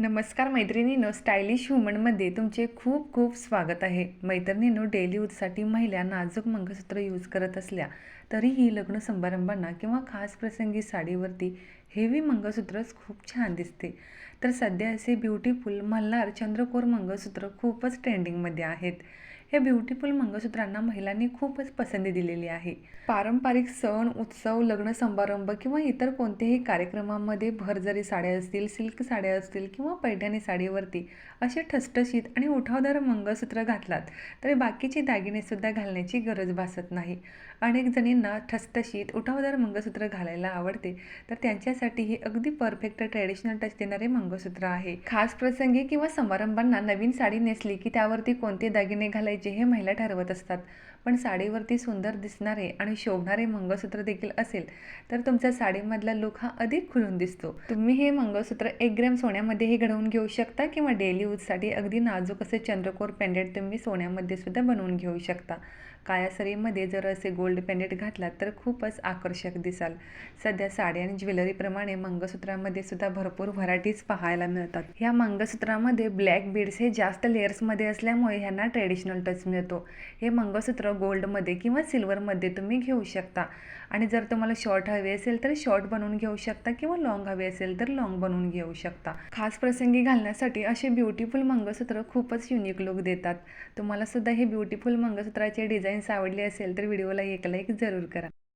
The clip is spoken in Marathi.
नमस्कार मैत्रिणीनो स्टायलिश वुमनमध्ये तुमचे खूप खूप स्वागत आहे. मैत्रिणीनो डेली यूजसाठी महिला नाजूक मंगळसूत्र यूज करत असल्या तरीही लग्न समारंभांना किंवा खास प्रसंगी साडीवरती हेवी मंगळसूत्रच खूप छान दिसते. तर सध्या असे ब्युटिफुल मल्हार चंद्रकोर मंगळसूत्र खूपच ट्रेंडिंगमध्ये आहेत. या ब्युटिफुल मंगळसूत्रांना महिलांनी खूपच पसंती दिलेली आहे. पारंपरिक सण उत्सव लग्न समारंभ किंवा इतर कोणत्याही कार्यक्रमामध्ये भरजरी साड्या असतील सिल्क साड्या असतील किंवा पैठणी साडीवरती असे ठसठशीत आणि उठावदार मंगळसूत्र घातलात तरी बाकीचे दागिनेसुद्धा घालण्याची गरज भासत नाही. अनेक जणींना ठसठशीत उठावदार मंगळसूत्र घालायला आवडते तर त्यांच्यासाठी हे अगदी परफेक्ट ट्रेडिशनल टच देणारे मंगळसूत्र आहे. खास प्रसंगी किंवा समारंभांना नवीन साडी नेसली की त्यावरती कोणते दागिने घालायचे हे महिला ठरवत असतात. पण साडीवरती सुंदर दिसणारे आणि शोभणारे मंगळसूत्र देखील असेल तर तुमच्या साडीमधला लुक हा अधिक खुलून दिसतो. तुम्ही हे मंगळसूत्र एक ग्रॅम सोन्यामध्येही घडवून घेऊ शकता किंवा डेली यूजसाठी अगदी नाजूक असे चंद्रकोर पेंडेंट तुम्ही सोन्यामध्ये सुद्धा बनवून घेऊ शकता. कायासरीमध्ये जर असे गोल्ड पेंडेंट घातलात तर खूपच आकर्षक दिसाल. सध्या साडी आणि ज्वेलरीप्रमाणे मंगळसूत्रामध्ये सुद्धा भरपूर व्हरायटीज पाहायला मिळतात. ह्या मंगळसूत्रामध्ये ब्लॅक बीड्स हे जास्त लेअर्समध्ये असल्यामुळे ह्यांना ट्रेडिशनल टच मिळतो. हे मंगळसूत्र गोल्डमध्ये किंवा सिल्वरमध्ये तुम्ही घेऊ शकता. आणि जर तुम्हाला शॉर्ट हवे असेल तर शॉर्ट बनवून घेऊ शकता किंवा लॉंग हवे असेल तर लॉंग बनवून घेऊ शकता. खास प्रसंगी घालण्यासाठी असे ब्युटिफुल मंगळसूत्र खूपच युनिक लुक देतात. तुम्हाला सुद्धा हे ब्युटिफुल मंगळसूत्राचे डिझाईन्स आवडले असेल तर व्हिडिओला एक लाईक जरूर करा.